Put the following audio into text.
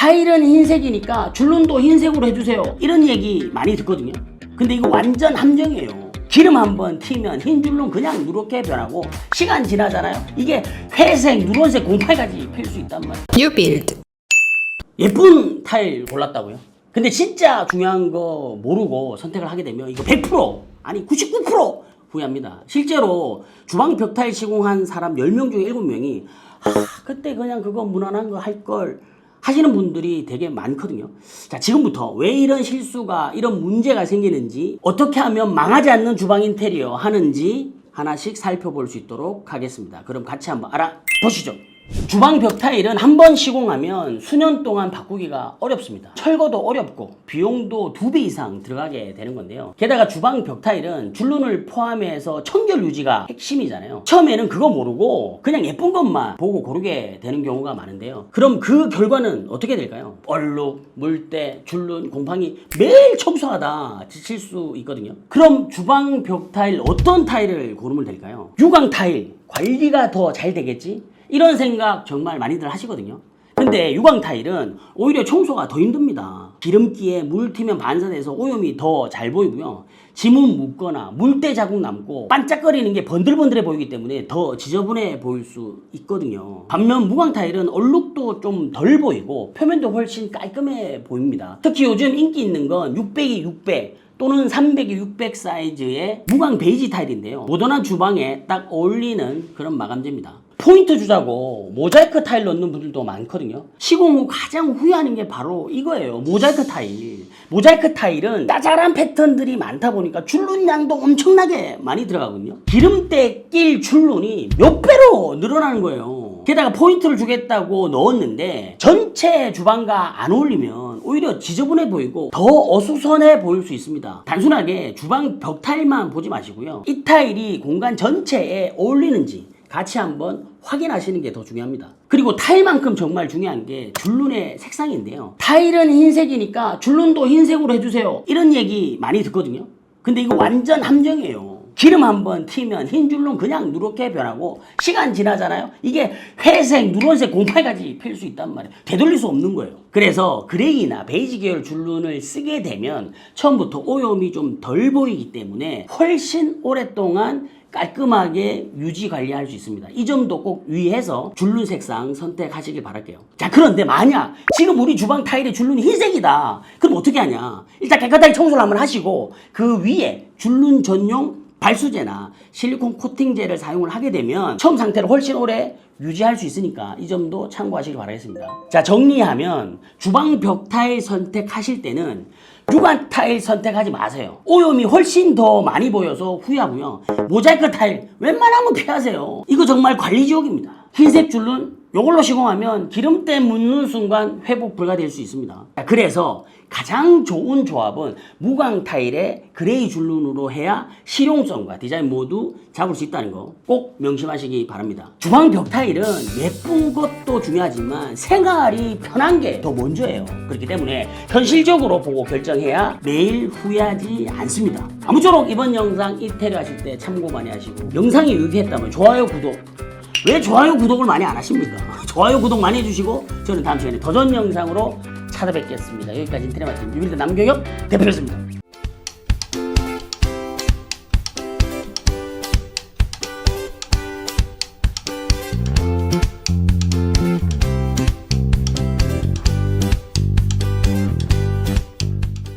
타일은 흰색이니까 줄눈도 흰색으로 해주세요. 이런 얘기 많이 듣거든요. 근데 이거 완전 함정이에요. 기름 한번 튀면 흰 줄눈 그냥 누렇게 변하고 시간 지나잖아요. 이게 회색, 누런색, 공팔까지 필 수 있단 말이에요. New build. 예쁜 타일 골랐다고요? 근데 진짜 중요한 거 모르고 선택을 하게 되면 이거 100% 아니 99% 후회합니다. 실제로 주방 벽타일 시공한 사람 10명 중에 7명이 아, 그때 그냥 그거 무난한 거 할 걸 하시는 분들이 되게 많거든요. 자, 지금부터 왜 이런 실수가 이런 문제가 생기는지 어떻게 하면 망하지 않는 주방 인테리어 하는지 하나씩 살펴볼 수 있도록 하겠습니다. 그럼 같이 한번 알아보시죠. 주방 벽 타일은 한 번 시공하면 수년 동안 바꾸기가 어렵습니다. 철거도 어렵고 비용도 두 배 이상 들어가게 되는 건데요. 게다가 주방 벽 타일은 줄눈을 포함해서 청결 유지가 핵심이잖아요. 처음에는 그거 모르고 그냥 예쁜 것만 보고 고르게 되는 경우가 많은데요. 그럼 그 결과는 어떻게 될까요? 얼룩, 물때, 줄눈, 곰팡이 매일 청소하다 지칠 수 있거든요. 그럼 주방 벽 타일 어떤 타일을 고르면 될까요? 유광 타일 관리가 더 잘 되겠지? 이런 생각 정말 많이들 하시거든요. 근데 유광 타일은 오히려 청소가 더 힘듭니다. 기름기에 물 튀면 반사돼서 오염이 더 잘 보이고요. 지문 묻거나 물때 자국 남고 반짝거리는 게 번들번들해 보이기 때문에 더 지저분해 보일 수 있거든요. 반면 무광 타일은 얼룩도 좀 덜 보이고 표면도 훨씬 깔끔해 보입니다. 특히 요즘 인기 있는 건 600이 600 또는 300이 600 사이즈의 무광 베이지 타일인데요. 모던한 주방에 딱 어울리는 그런 마감재입니다. 포인트 주자고 모자이크 타일 넣는 분들도 많거든요. 시공 후 가장 후회하는 게 바로 이거예요. 모자이크 타일. 모자이크 타일은 짜잘한 패턴들이 많다 보니까 줄눈 양도 엄청나게 많이 들어가거든요. 기름때 낄 줄눈이 몇 배로 늘어나는 거예요. 게다가 포인트를 주겠다고 넣었는데 전체 주방과 안 어울리면 오히려 지저분해 보이고 더 어수선해 보일 수 있습니다. 단순하게 주방 벽 타일만 보지 마시고요. 이 타일이 공간 전체에 어울리는지 같이 한번 확인하시는 게 더 중요합니다. 그리고 타일만큼 정말 중요한 게 줄눈의 색상인데요. 타일은 흰색이니까 줄눈도 흰색으로 해주세요. 이런 얘기 많이 듣거든요. 근데 이거 완전 함정이에요. 기름 한번 튀면 흰 줄눈 그냥 누렇게 변하고 시간 지나잖아요. 이게 회색, 누런색, 공팔까지 필 수 있단 말이에요. 되돌릴 수 없는 거예요. 그래서 그레이나 베이지 계열 줄눈을 쓰게 되면 처음부터 오염이 좀 덜 보이기 때문에 훨씬 오랫동안 깔끔하게 유지 관리할 수 있습니다. 이 점도 꼭 유의해서 줄눈 색상 선택하시길 바랄게요. 자, 그런데 만약 지금 우리 주방 타일의 줄눈이 흰색이다. 그럼 어떻게 하냐? 일단 깨끗하게 청소를 한번 하시고 그 위에 줄눈 전용 발수제나 실리콘 코팅제를 사용을 하게 되면 처음 상태를 훨씬 오래 유지할 수 있으니까 이 점도 참고하시길 바라겠습니다. 자, 정리하면 주방 벽 타일 선택하실 때는 유관 타일 선택하지 마세요. 오염이 훨씬 더 많이 보여서 후회하고요. 모자이크 타일 웬만하면 피하세요. 이거 정말 관리 지옥입니다. 흰색 줄눈 요걸로 시공하면 기름때 묻는 순간 회복 불가될 수 있습니다. 자, 그래서 가장 좋은 조합은 무광 타일의 그레이 줄눈으로 해야 실용성과 디자인 모두 잡을 수 있다는 거 꼭 명심하시기 바랍니다. 주방 벽 타일은 예쁜 것도 중요하지만 생활이 편한 게 더 먼저예요. 그렇기 때문에 현실적으로 보고 결정해야 매일 후회하지 않습니다. 아무쪼록 이번 영상 인테리어 하실 때 참고 많이 하시고 영상이 유익했다면 좋아요, 구독 왜 좋아요 구독을 많이 안 하십니까? 좋아요 구독 많이 해주시고 저는 다음 시간에 더 좋은 영상으로 찾아뵙겠습니다. 여기까지 인터넷 마팀 유빌드 남경혁 대표였습니다.